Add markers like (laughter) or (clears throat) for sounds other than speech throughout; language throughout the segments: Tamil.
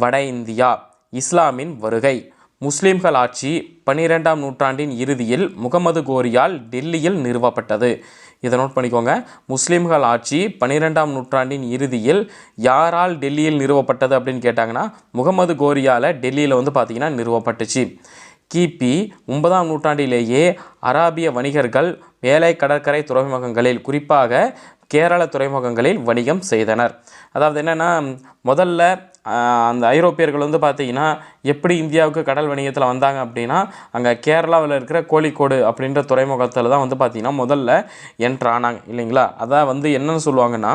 வட இந்தியா இஸ்லாமின் வருகை. முஸ்லிம்கள் ஆட்சி பன்னிரெண்டாம் நூற்றாண்டின் இறுதியில் முகமது கோரியால் டெல்லியில் நிறுவப்பட்டது. இதை நோட் பண்ணிக்கோங்க. முஸ்லிம்கள் ஆட்சி பன்னிரெண்டாம் நூற்றாண்டின் இறுதியில் யாரால் டெல்லியில் நிறுவப்பட்டது அப்படின்னு கேட்டாங்கன்னா முகமது கோரியால் டெல்லியில் வந்து பார்த்திங்கன்னா நிறுவப்பட்டுச்சு. கிபி ஒன்பதாம் நூற்றாண்டிலேயே அராபிய வணிகர்கள் வேலை கடற்கரை துறைமுகங்களில் குறிப்பாக கேரள துறைமுகங்களில் வணிகம் செய்தனர். அதாவது என்னென்னா முதல்ல அந்த ஐரோப்பியர்கள் வந்து பார்த்திங்கன்னா எப்படி இந்தியாவுக்கு கடல் வணிகத்தில் வந்தாங்க அப்படின்னா அங்கே கேரளாவில் இருக்கிற கோழிக்கோடு அப்படின்ற துறைமுகத்தில் தான் வந்து பார்த்திங்கன்னா முதல்ல என்ட்ரு ஆனாங்க இல்லைங்களா? அதான் வந்து என்னென்னு சொல்லுவாங்கன்னா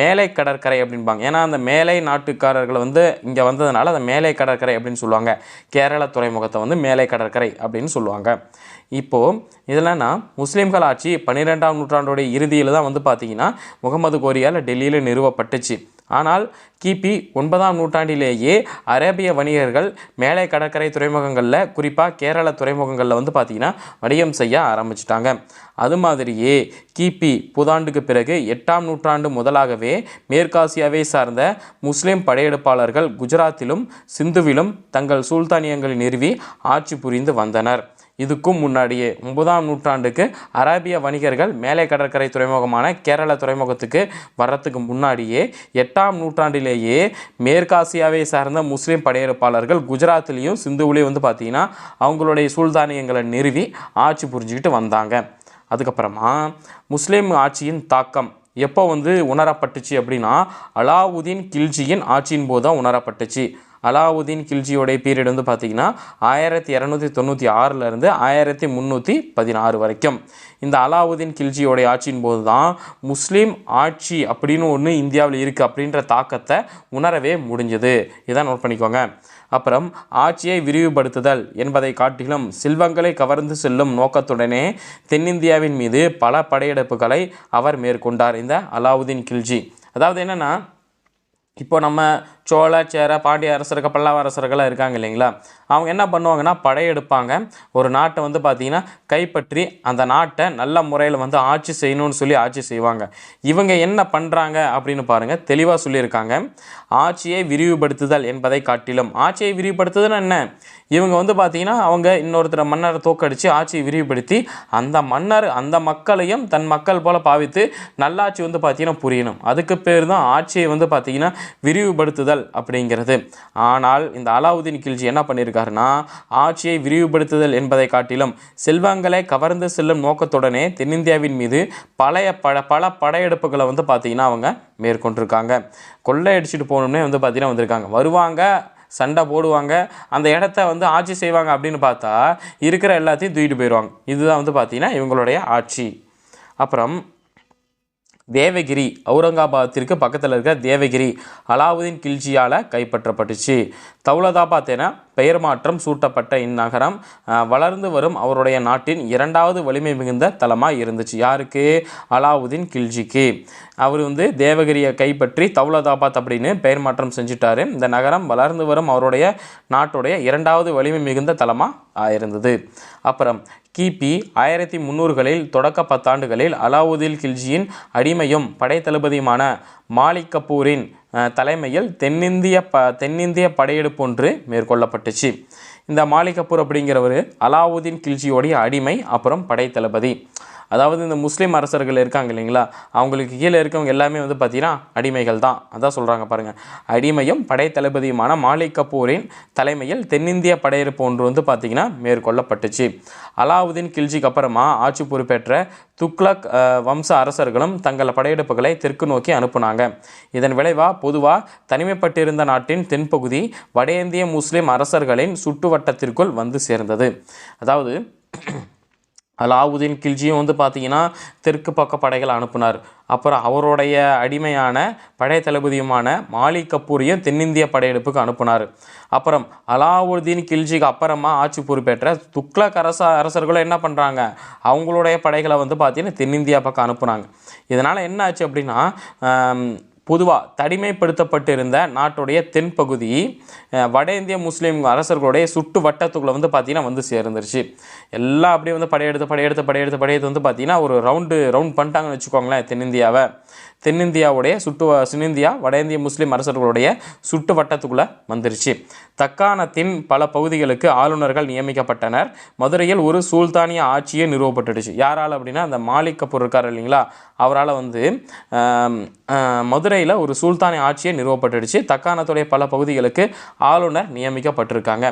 மேலை கடற்கரை அப்படின்பாங்க. ஏன்னா அந்த மேலை நாட்டுக்காரர்கள் வந்து இங்கே வந்ததுனால அந்த மேலை கடற்கரை அப்படின்னு சொல்லுவாங்க. கேரள துறைமுகத்தை வந்து மேலை கடற்கரை அப்படின்னு சொல்லுவாங்க. இப்போது இதெல்லாம் முஸ்லீம்கள் ஆட்சி பன்னிரெண்டாம் நூற்றாண்டுடைய இறுதியில் தான் வந்து பார்த்திங்கன்னா முகமது கோரியால் டெல்லியில் நிறுவப்பட்டுச்சு. ஆனால் கிபி ஒன்பதாம் நூற்றாண்டிலேயே அரேபிய வணிகர்கள் மேலை கடற்கரை துறைமுகங்களில் குறிப்பாக கேரள துறைமுகங்களில் வந்து பார்த்திங்கன்னா வணிகம் செய்ய ஆரம்பிச்சிட்டாங்க. அது மாதிரியே கிபி புதாண்டுக்கு பிறகு எட்டாம் நூற்றாண்டு முதலாகவே மேற்காசியாவை சார்ந்த முஸ்லிம் படையெடுப்பாளர்கள் குஜராத்திலும் சிந்துவிலும் தங்கள் சுல்தானியங்களை நிறுவி ஆட்சி புரிந்து வந்தனர். இதுக்கும் முன்னாடியே ஒன்பதாம் நூற்றாண்டுக்கு அரேபிய வணிகர்கள் மேலை கடற்கரை துறைமுகமான கேரள துறைமுகத்துக்கு வர்றதுக்கு முன்னாடியே எட்டாம் நூற்றாண்டிலேயே மேற்காசியாவை சார்ந்த முஸ்லீம் படையெடுப்பாளர்கள் குஜராத்லேயும் சிந்துவிலையும் வந்து பார்த்திங்கன்னா அவங்களுடைய சூழ்தானியங்களை நிறுவி ஆட்சி புரிஞ்சுக்கிட்டு வந்தாங்க. அதுக்கப்புறமா முஸ்லீம் ஆட்சியின் தாக்கம் எப்போ வந்து உணரப்பட்டுச்சு அப்படின்னா அலாவுதீன் கில்ஜியின் ஆட்சியின் போது தான் உணரப்பட்டுச்சு. அலாவுதீன் கில்ஜியோடைய பீரியட் வந்து பார்த்திங்கன்னா ஆயிரத்தி இரநூத்தி தொண்ணூற்றி ஆறிலிருந்து ஆயிரத்தி முந்நூற்றி பதினாறு வரைக்கும். இந்த அலாவுதீன் கில்ஜியோடைய ஆட்சியின் போது தான் முஸ்லீம் ஆட்சி அப்படின்னு ஒன்று இந்தியாவில் இருக்குது அப்படின்ற தாக்கத்தை உணரவே முடிஞ்சது. இதான் நோட் பண்ணிக்கோங்க. அப்புறம் ஆட்சியை விரிவுபடுத்துதல் என்பதை காட்டிலும் செல்வங்களை கவர்ந்து செல்லும் நோக்கத்துடனே தென்னிந்தியாவின் மீது பல படையெடுப்புகளை அவர் மேற்கொண்டார் இந்த அலாவுதீன் கில்ஜி. அதாவது என்னென்னா இப்போ நம்ம சோழ சேர பாண்டிய அரசர்கள் பல்லவ அரசர்கள்லாம் இருக்காங்க இல்லைங்களா? அவங்க என்ன பண்ணுவாங்கன்னா படையெடுப்பாங்க. ஒரு நாட்டை வந்து பார்த்திங்கன்னா கைப்பற்றி அந்த நாட்டை நல்ல முறையில் வந்து ஆட்சி செய்யணும்னு சொல்லி ஆட்சி செய்வாங்க. இவங்க என்ன பண்ணுறாங்க அப்படின்னு பாருங்கள் தெளிவாக சொல்லியிருக்காங்க. ஆட்சியை விரிவுபடுத்துதல் என்பதை காட்டிலும். ஆட்சியை விரிவுபடுத்துதல் என்ன? இவங்க வந்து பார்த்திங்கன்னா அவங்க இன்னொருத்தர் மன்னரை தோக்கடித்து ஆட்சியை விரிவுபடுத்தி அந்த மன்னர் அந்த மக்களையும் தன் மக்கள் போல் பாவித்து நல்லாட்சி வந்து பார்த்திங்கன்னா புரியணும். அதுக்கு பேர் தான் ஆட்சியை வந்து பார்த்திங்கன்னா விரிவுபடுத்துதல் அப்படிங்கிறது. ஆனால் இந்த அலாவுதீன் கில்ஜி என்ன பண்ணியிருக்காருன்னா ஆட்சியை விரிவுபடுத்துதல் என்பதை காட்டிலும் செல்வங்களை கவர்ந்து செல்லும் நோக்கத்துடனே தென்னிந்தியாவின் மீது பழைய பல பல படையெடுப்புகளை வந்து பார்த்திங்கன்னா அவங்க மேற்கொண்டிருக்காங்க. கொள்ளையடிச்சிட்டு போகணும்னே வந்து பார்த்திங்கன்னா வந்திருக்காங்க. வருவாங்க சண்டை போடுவாங்க அந்த இடத்த வந்து ஆட்சி செய்வாங்க அப்படின்னு பார்த்தா இருக்கிற எல்லாத்தையும் தூக்கிட்டு போயிடுவாங்க. இதுதான் வந்து பார்த்திங்கன்னா இவங்களுடைய ஆட்சி. அப்புறம் தேவகிரி அவுரங்காபாத்திற்கு பக்கத்தில் இருக்க தேவகிரி அலாவுதீன் கில்ஜியால் கைப்பற்றப்பட்டுச்சு. தௌலதாபாத் என பெயர் மாற்றம் சூட்டப்பட்ட இந்நகரம் வளர்ந்து வரும் அவருடைய நாட்டின் இரண்டாவது வலிமை மிகுந்த தலமாக இருந்துச்சு. யாருக்கு? அலாவுதீன் கில்ஜிக்கு. அவர் வந்து தேவகிரியை கைப்பற்றி தௌலதாபாத் அப்படின்னு பெயர் மாற்றம் செஞ்சுட்டாரு. இந்த நகரம் வளர்ந்து வரும் அவருடைய நாட்டுடைய இரண்டாவது வலிமை மிகுந்த தலமாக இருந்தது. அப்புறம் கிபி ஆயிரத்தி முந்நூறுகளில் தொடக்க பத்தாண்டுகளில் அலாவுதீன் கில்ஜியின் அடிமையும் படைத்தளபதியுமான மாலிக் கபூரின் தலைமையில் தென்னிந்திய ப தென்னிந்திய படையெடுப்பு ஒன்று மேற்கொள்ளப்பட்டுச்சு. இந்த மாலிக் கபூர் அப்படிங்கிறவர் அலாவுதீன் கில்ஜியோடைய அடிமை அப்புறம் படைத்தளபதி. அதாவது இந்த முஸ்லீம் அரசர்கள் இருக்காங்க இல்லைங்களா? அவங்களுக்கு கீழே இருக்கவங்க எல்லாமே வந்து பார்த்தீங்கன்னா அடிமைகள் தான். அதான் சொல்கிறாங்க பாருங்கள் அடிமையும் படைத்தளபதியுமான மாலிக் கபூரின் தலைமையில் தென்னிந்திய படையெடுப்பு ஒன்று வந்து பார்த்திங்கன்னா மேற்கொள்ளப்பட்டுச்சு. அலாவுதீன் கில்ஜிக்கு அப்புறமா ஆட்சி பொறுப்பேற்ற துக்ளக் வம்ச அரசர்களும் தங்கள் படையெடுப்புகளை தெற்கு நோக்கி அனுப்புனாங்க. இதன் விளைவாக பொதுவாக தனிமைப்பட்டிருந்த நாட்டின் தென்பகுதி வட இந்திய முஸ்லீம் அரசர்களின் சுற்றுவட்டத்திற்குள் வந்து சேர்ந்தது. அதாவது அலாவுதீன் கில்ஜியும் வந்து பார்த்தீங்கன்னா தெற்கு பக்க படைகளை அனுப்புனார். அப்புறம் அவருடைய அடிமையான படை தளபதியுமான மாலிக் கபூரையும் தென்னிந்திய படையெடுப்புக்கு அனுப்புனார். அப்புறம் அலாவுதீன் கில்ஜிக்கு அப்புறமா ஆட்சி பொறுப்பேற்ற துக்ளக் அரச அரசர்களும் என்ன பண்ணுறாங்க அவங்களுடைய படைகளை வந்து பார்த்திங்கன்னா தென்னிந்தியா பக்கம் அனுப்புனாங்க. இதனால் என்ன ஆச்சு அப்படின்னா பொதுவாக தனிமைப்படுத்தப்பட்டிருந்த நாட்டுடைய தென்பகுதி வட இந்திய முஸ்லீம் அரசர்களுடைய சுட்டு வட்டத்துக்குள்ளே வந்து பார்த்திங்கன்னா வந்து சேர்ந்துருச்சு. எல்லாம் அப்படியே வந்து படையெடுத்து படையெடுத்து படையெடுத்து படையெடுத்து வந்து பார்த்திங்கன்னா ஒரு ரவுண்டு ரவுண்ட் பண்ணிட்டாங்கன்னு வச்சுக்கோங்களேன் தென்னிந்தியாவை. தென்னிந்தியாவுடைய சுட்டு தென்னிந்தியா வட இந்திய முஸ்லீம் அரசர்களுடைய சுட்டு வட்டத்துக்குள்ளே வந்துருச்சு. தக்காணத்தின் பல பகுதிகளுக்கு ஆளுநர்கள் நியமிக்கப்பட்டனர். மதுரையில் ஒரு சுல்தானிய ஆட்சியே நிறுவப்பட்டுடுச்சு. யாரால் அப்படின்னா அந்த மாலிக் கபூர் இருக்கார் இல்லைங்களா? அவரால் வந்து மதுரையில் ஒரு சுல்தானிய ஆட்சியே நிறுவப்பட்டுடுச்சு. தக்காணத்துடைய பல பகுதிகளுக்கு ஆளுநர் நியமிக்கப்பட்டிருக்காங்க.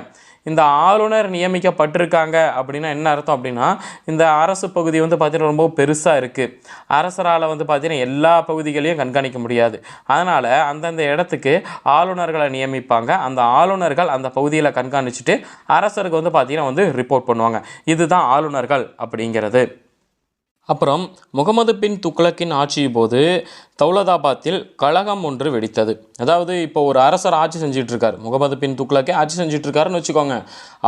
இந்த ஆளுநர் நியமிக்கப்பட்டிருக்காங்க அப்படின்னா என்ன அர்த்தம் அப்படின்னா இந்த அரசு பகுதி வந்து பார்த்திங்கன்னா ரொம்ப பெருசாக இருக்குது அரசரால் வந்து பார்த்திங்கன்னா எல்லா பகுதிகளையும் கண்காணிக்க முடியாது. அதனால் அந்தந்த இடத்துக்கு ஆளுநர்களை நியமிப்பாங்க. அந்த ஆளுநர்கள் அந்த பகுதியில் கண்காணிச்சுட்டு அரசருக்கு வந்து பார்த்திங்கன்னா வந்து ரிப்போர்ட் பண்ணுவாங்க. இதுதான் ஆளுநர்கள் அப்படிங்கிறது. அப்புறம் முகமது பின் துக்ளக்கின் ஆட்சியின் போது தௌலதாபாத்தில் கழகம் ஒன்று வெடித்தது. அதாவது இப்போ ஒரு அரசர் ஆட்சி செஞ்சுட்டு இருக்காரு முகமது பின் துக்ளக்கே ஆட்சி செஞ்சுட்டு இருக்காருன்னு வச்சுக்கோங்க.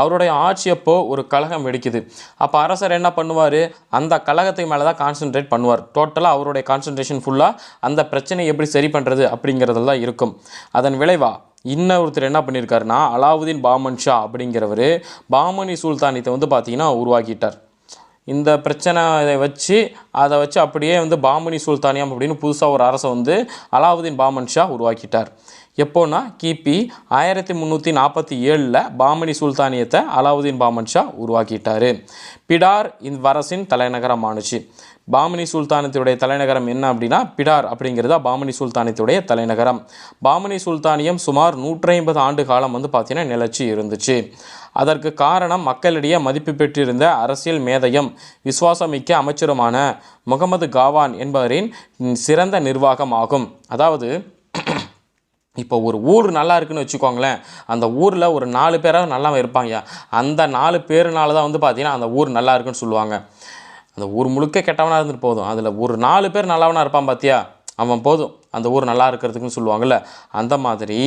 அவருடைய ஆட்சி அப்போ ஒரு கழகம் வெடிக்குது. அப்போ அரசர் என்ன பண்ணுவார்? அந்த கழகத்துக்கு மேலே தான் கான்சென்ட்ரேட் பண்ணுவார். டோட்டலாக அவருடைய கான்சன்ட்ரேஷன் ஃபுல்லாக அந்த பிரச்சனையை எப்படி சரி பண்ணுறது அப்படிங்கிறதுல தான் இருக்கும். அதன் விளைவா இன்னொருத்தர் என்ன பண்ணியிருக்காருன்னா அலாவுதீன் பாமன் ஷா அப்படிங்கிறவர் பாமனி சுல்தானியத்தை வந்து பார்த்தீங்கன்னா உருவாக்கிட்டார். இந்த பிரச்சனை இதை வச்சு அதை வச்சு அப்படியே வந்து பாமனி சுல்தானியம் அப்படின்னு புதுசாக ஒரு அரசை வந்து அலாவுதீன் பாமன் ஷா உருவாக்கிட்டார். எப்போனா கிபி ஆயிரத்தி முந்நூற்றி நாற்பத்தி ஏழில் பாமனி சுல்தானியத்தை அலாவுதீன் பாமன் ஷா உருவாக்கிட்டார். பிடார் இந்த அரசின் தலைநகரமானுச்சு. பாமனி சுல்தானத்துடைய தலைநகரம் என்ன அப்படின்னா பிடார் அப்படிங்கிறது பாமனி சுல்தானத்துடைய தலைநகரம். பாமனி சுல்தானியம் சுமார் நூற்றி ஐம்பது ஆண்டு காலம் வந்து பார்த்திங்கன்னா நிலச்சி இருந்துச்சு. அதற்கு காரணம் மக்களிடையே மதிப்பு பெற்றிருந்த அரசியல் மேதையும் விசுவாசமிக்க அமைச்சருமான முகமது காவான் என்பவரின் சிறந்த நிர்வாகம் ஆகும் அதாவது (clears throat) இப்போ ஒரு ஊர் நல்லா இருக்குன்னு வச்சுக்கோங்களேன். அந்த ஊரில் ஒரு நாலு பேராக நல்லா இருப்பாங்க. அந்த நாலு பேருனால தான் வந்து பார்த்தீங்கன்னா அந்த ஊர் நல்லா இருக்குன்னு சொல்லுவாங்க. அந்த ஊர் முழுக்க கெட்டவனாக இருந்துட்டு போதும். அதில் ஒரு நாலு பேர் நல்லவனாக இருப்பான் பார்த்தியா அவன் போதும். அந்த ஊர் நல்லா இருக்கிறதுக்குன்னு சொல்லுவாங்கள்ல அந்த மாதிரி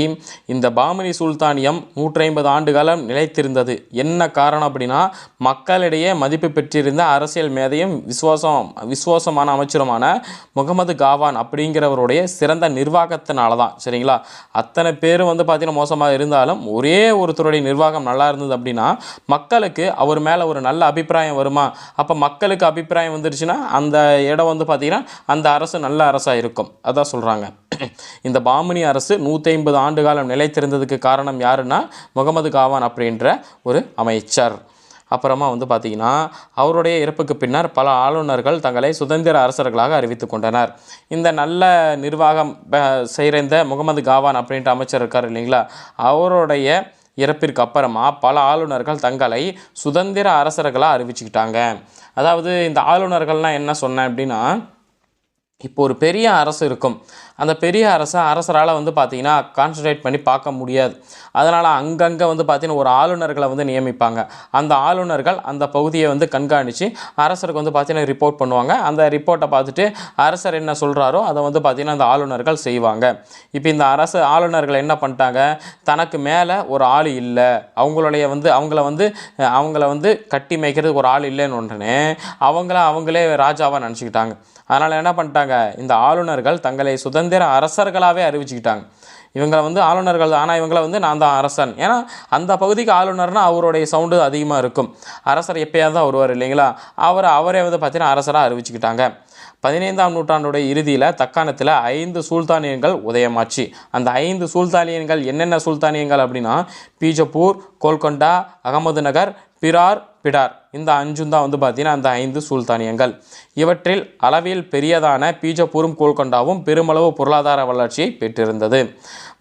இந்த பாமணி சுல்தானியம் நூற்றி ஐம்பது ஆண்டு காலம் நிலைத்திருந்தது. என்ன காரணம் அப்படின்னா மக்களிடையே மதிப்பு பெற்றிருந்த அரசியல் மேதையும் விசுவாசம் விசுவாசமான அமைச்சருமான முகமது காவான் அப்படிங்கிறவருடைய சிறந்த நிர்வாகத்தினால தான் சரிங்களா? அத்தனை பேர் வந்து பார்த்தீங்கன்னா மோசமாக இருந்தாலும் ஒரே ஒருத்தருடைய நிர்வாகம் நல்லா இருந்தது அப்படின்னா மக்களுக்கு அவர் மேலே ஒரு நல்ல அபிப்பிராயம் வருமா? அப்போ மக்களுக்கு அபிப்பிராயம் வந்துருச்சுன்னா அந்த இடம் வந்து பார்த்திங்கன்னா அந்த அரசு நல்ல அரசாக இருக்கும். அதான் சொல்கிறாங்க (clears throat) இந்த பாமினி அரசு நூற்றி ஐம்பது ஆண்டு காலம் நிலைத்திருந்ததுக்கு காரணம் யாருன்னா முகமது காவான் அப்படின்ற ஒரு அமைச்சர். அப்புறமா வந்து பார்த்திங்கன்னா அவருடைய இறப்புக்கு பின்னர் பல ஆளுநர்கள் தங்களை சுதந்திர அரசர்களாக அறிவித்து கொண்டனர். இந்த நல்ல நிர்வாகம் செய்கிற இந்த முகமது காவான் அப்படின்ற அமைச்சர் இருக்கார் இல்லைங்களா? அவருடைய இறப்பிற்கு அப்புறமா பல ஆளுநர்கள் தங்களை சுதந்திர அரசர்களாக அறிவிச்சுக்கிட்டாங்க. அதாவது இந்த ஆளுநர்கள்னால் என்ன சொன்னேன் அப்படின்னா இப்போ ஒரு பெரிய அரசு இருக்கும். அந்த பெரிய அரசை அரசரால் வந்து பார்த்திங்கன்னா கான்சன்ட்ரேட் பண்ணி பார்க்க முடியாது. அதனால் அங்கங்கே வந்து பார்த்திங்கன்னா ஒரு ஆளுநர்களை வந்து நியமிப்பாங்க. அந்த ஆளுநர்கள் அந்த பகுதியை வந்து கண்காணித்து அரசருக்கு வந்து பார்த்திங்கன்னா ரிப்போர்ட் பண்ணுவாங்க. அந்த ரிப்போர்ட்டை பார்த்துட்டு அரசர் என்ன சொல்கிறாரோ அதை வந்து பார்த்திங்கன்னா அந்த ஆளுநர்கள் செய்வாங்க. இப்போ இந்த அரசு ஆளுநர்கள் என்ன பண்ணிட்டாங்க? தனக்கு மேலே ஒரு ஆள் இல்லை. அவங்களுடைய வந்து அவங்கள வந்து அவங்கள வந்து கட்டி மேய்க்கிறதுக்கு ஒரு ஆள் இல்லைன்னு உடனே அவங்கள அவங்களே ராஜாவாக நினச்சிக்கிட்டாங்க. அதனால் என்ன பண்ணிட்டாங்க? இந்த ஆளுநர்கள் தங்களை சுதந்திர அரசர்களாகவே அறிவிச்சுக்கிட்டாங்க. இவங்களை வந்து ஆளுநர்கள் ஆனால் இவங்களை வந்து நான் தான் அரசன். ஏன்னா அந்த பகுதிக்கு ஆளுநர்னால் அவருடைய சவுண்டு அதிகமாக இருக்கும். அரசர் எப்பயாவது தான் வருவார் இல்லைங்களா? அவரை அவரே வந்து பார்த்தீங்கன்னா அரசராக அறிவிச்சுக்கிட்டாங்க. பதினைந்தாம் நூற்றாண்டுடைய இறுதியில் தக்காணத்தில் ஐந்து சுல்தானியங்கள் உதயமாச்சு. அந்த ஐந்து சுல்தானியங்கள் என்னென்ன சுல்தானியங்கள் அப்படின்னா பீஜப்பூர் கோல்கொண்டா அகமது நகர் பிரார் பிடார். இந்த அஞ்சும் தான் வந்து பார்த்தீங்கன்னா அந்த ஐந்து சுல்தானியங்கள். இவற்றில் அளவில் பெரியதான பீஜப்பூரும் கோல்கொண்டாவும் பெருமளவு பொருளாதார வளர்ச்சியை பெற்றிருந்தது.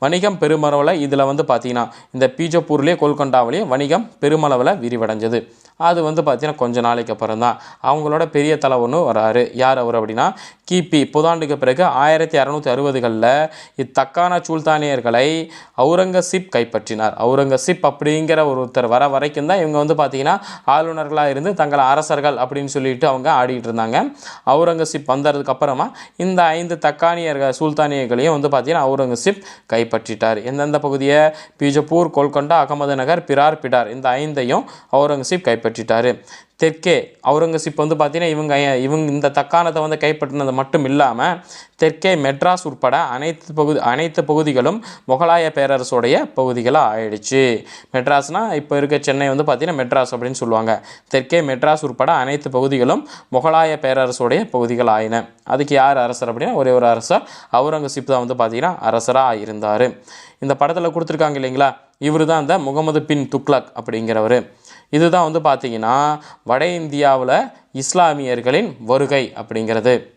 வணிகம் பெருமளவில் இதில் வந்து பார்த்திங்கன்னா இந்த பீஜப்பூர்லேயே கோல்கொண்டாவிலேயே வணிகம் பெருமளவில் விரிவடைஞ்சது. அது வந்து பார்த்திங்கன்னா கொஞ்ச நாளைக்கு அப்புறம் தான் அவங்களோட பெரிய தலை ஒன்று வராரு. யார் அவர் அப்படின்னா கிபி. புதாண்டுக்கு பிறகு ஆயிரத்தி அறநூற்றி அறுபதுகளில் இத்தக்கான சுல்தானியர்களை அவுரங்கசீப் கைப்பற்றினார். அவுரங்கசீப் அப்படிங்கிற ஒருத்தர் வர வரைக்கும் தான் இவங்க வந்து பார்த்திங்கன்னா ஆளுநர்களாக இருந்து தங்களை அரசர்கள் அப்படின்னு சொல்லிட்டு அவங்க ஆடிக்கிட்டு இருந்தாங்க. அவுரங்கசீப் வந்ததுக்கு அப்புறமா இந்த ஐந்து தக்கானியர்கள் சுல்தானியர்களையும் வந்து பார்த்திங்கன்னா அவுரங்கசீப் கைப்பற்றிட்டார். எந்தெந்த பகுதியை? பீஜப்பூர் கோல்கொண்டா அகமது நகர் பிரார் பிடார். இந்த ஐந்தையும் அவுரங்கசீப் கைப்பற்றிட்டார் தெற்கே அவுரங்கசீப் வந்து பார்த்தீங்கன்னா இவங்க இவங்க இந்த தக்காணத்தை வந்து கைப்பற்றினது மட்டும் இல்லாமல் தெற்கே மெட்ராஸ் உட்பட அனைத்து பகுதி அனைத்து பகுதிகளும் முகலாய பேரரசுடைய பகுதிகளாக ஆயிடுச்சு. மெட்ராஸ்னால் இப்போ இருக்க சென்னை வந்து பார்த்தீங்கன்னா மெட்ராஸ் அப்படின்னு சொல்லுவாங்க. தெற்கே மெட்ராஸ் உட்பட அனைத்து பகுதிகளும் முகலாய பேரரசுடைய பகுதிகள் ஆயின அதுக்கு யார் அரசர் அப்படின்னா ஒரே ஒரு அரசர் அவுரங்கசீப் தான் வந்து பார்த்தீங்கன்னா அரசராக இருந்தார். இந்த படத்தில் கொடுத்துருக்காங்க இல்லைங்களா? இவர் தான் இந்த முகமது பின் துக்ளக் அப்படிங்கிறவர். இதுதான் வந்து பார்த்தீங்கன்னா வட இந்தியாவில் இஸ்லாமியர்களின் வருகை அப்படிங்கிறது.